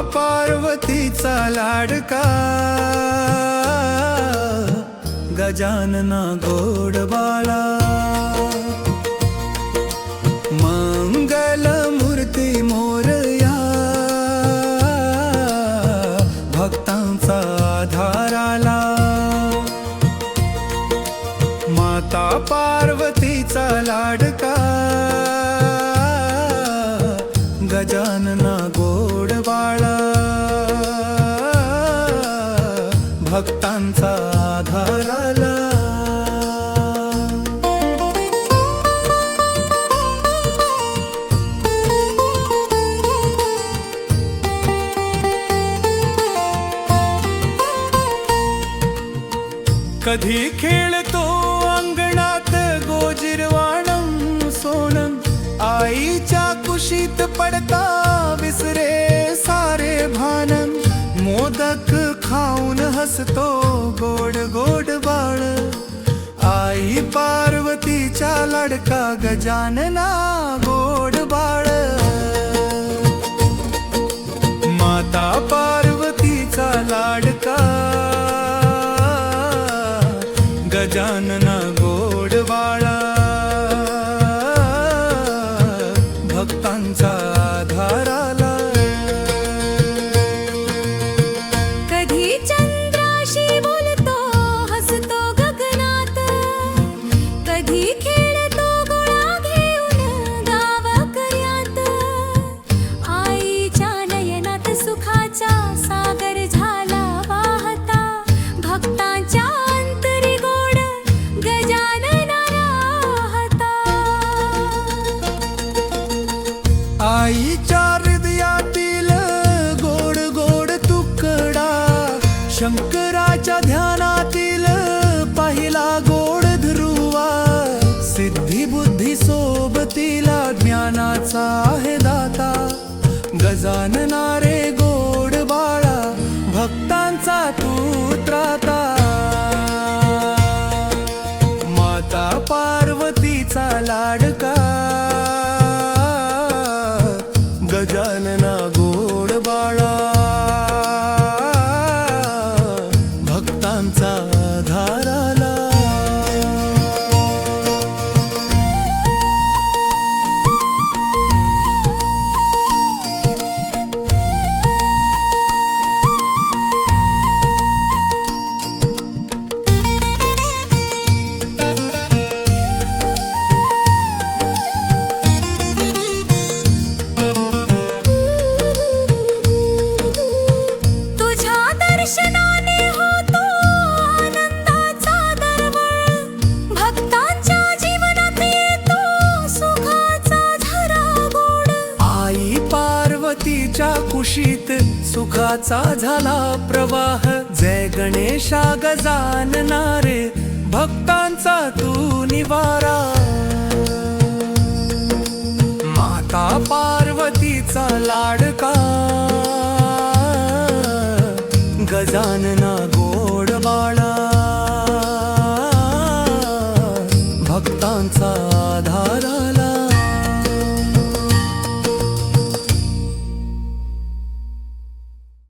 पार्वतीचा लाडका. गजानना गोड बाळा. मंगल मूर्ती मोरया. भक्तांचा आधाराला माता पार्वतीचा लाडका. भक्तांचा आधाराला कधी खेळतो अंगणात गोजिरवाणं सोनम आईच्या कुशीत पडता विसरे. खाऊन हसतो गोड गोड बाळ. आई पार्वतीच्या लडका गजानना गोड बाळ. आईच्या हृदयातील गोड गोड तुकडा शंकराच्या ध्यान गजानना रे गोड बाळा भक्तांचा तू त्राता. माता पार्वतीचा लाडका. गजानना गोड बाळा. भक्तांचा धारा पार्वतीच्या कुशीत सुखाचा झाला प्रवाह. जय गणेशा गजाननारे भक्तांचा तू निवारा. माता पार्वतीचा लाडका. गजानना गोड बाळा. भक्तांचा